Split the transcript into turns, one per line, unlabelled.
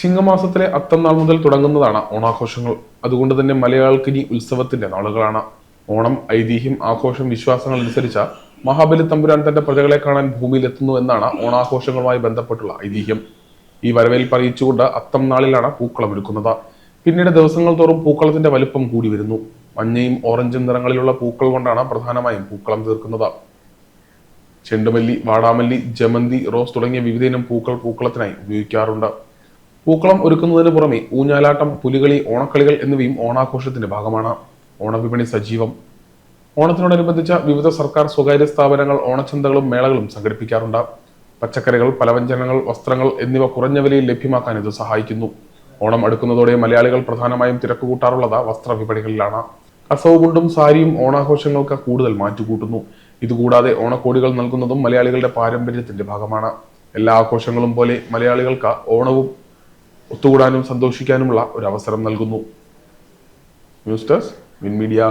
ചിങ്ങമാസത്തിലെ അത്തം നാൾ മുതൽ തുടങ്ങുന്നതാണ് ഓണാഘോഷങ്ങൾ. അതുകൊണ്ട് തന്നെ മലയാളികൾക്ക് ഇനി ഉത്സവത്തിന്റെ നാളുകളാണ്. ഓണം ഐതിഹ്യം ആഘോഷം വിശ്വാസങ്ങൾ അനുസരിച്ച മഹാബലി തമ്പുരാൻ തന്റെ പ്രജകളെ കാണാൻ ഭൂമിയിലെത്തുന്നു എന്നാണ് ഓണാഘോഷങ്ങളുമായി ബന്ധപ്പെട്ടുള്ള ഐതിഹ്യം. ഈ വരവേൽപ്പ് അറിയിച്ചുകൊണ്ട് അത്തം നാളിലാണ് പൂക്കളം ഒരുക്കുന്നത് പിന്നീട് ദിവസങ്ങൾ തോറും പൂക്കളത്തിന്റെ വലുപ്പം കൂടി വരുന്നു. മഞ്ഞയും ഓറഞ്ചും നിറങ്ങളിലുള്ള പൂക്കൾ കൊണ്ടാണ് പ്രധാനമായും പൂക്കളം തീർക്കുന്നത്. ചെണ്ടുമല്ലി വാടാമല്ലി ജമന്തി റോസ് തുടങ്ങിയ വിവിധ ഇനം പൂക്കൾ പൂക്കളത്തിനായി ഉപയോഗിക്കാറുണ്ട്. പൂക്കളം ഒരുക്കുന്നതിന് പുറമെ ഊഞ്ഞാലാട്ടം പുലികളി ഓണക്കളികൾ എന്നിവയും ഓണാഘോഷത്തിന്റെ ഭാഗമാണ്. ഓണവിപണി സജീവം. ഓണത്തിനോടനുബന്ധിച്ച വിവിധ സർക്കാർ സ്വകാര്യ സ്ഥാപനങ്ങൾ ഓണച്ചന്തകളും മേളകളും സംഘടിപ്പിക്കാറുണ്ട്. പച്ചക്കറികൾ പലവ്യഞ്ജനങ്ങൾ വസ്ത്രങ്ങൾ എന്നിവ കുറഞ്ഞ വിലയിൽ ലഭ്യമാക്കാൻ ഇത് സഹായിക്കുന്നു. ഓണം അടുക്കുന്നതോടെ മലയാളികൾ പ്രധാനമായും തിരക്ക് കൂട്ടാറുള്ളത് വസ്ത്രവിപണികളിലാണ് കസവുകൊണ്ടും സാരിയും ഓണാഘോഷങ്ങൾക്ക് കൂടുതൽ മാറ്റുകൂട്ടുന്നു. ഇതുകൂടാതെ ഓണക്കോടികൾ നൽകുന്നതും മലയാളികളുടെ പാരമ്പര്യത്തിന്റെ ഭാഗമാണ്. എല്ലാ ആഘോഷങ്ങളും പോലെ മലയാളികൾക്ക് ഓണവും ഒത്തുകൂടാനും സന്തോഷിക്കാനുമുള്ള ഒരു അവസരം നൽകുന്നു. ന്യൂസ് ഡെസ്ക് മിൻ മീഡിയ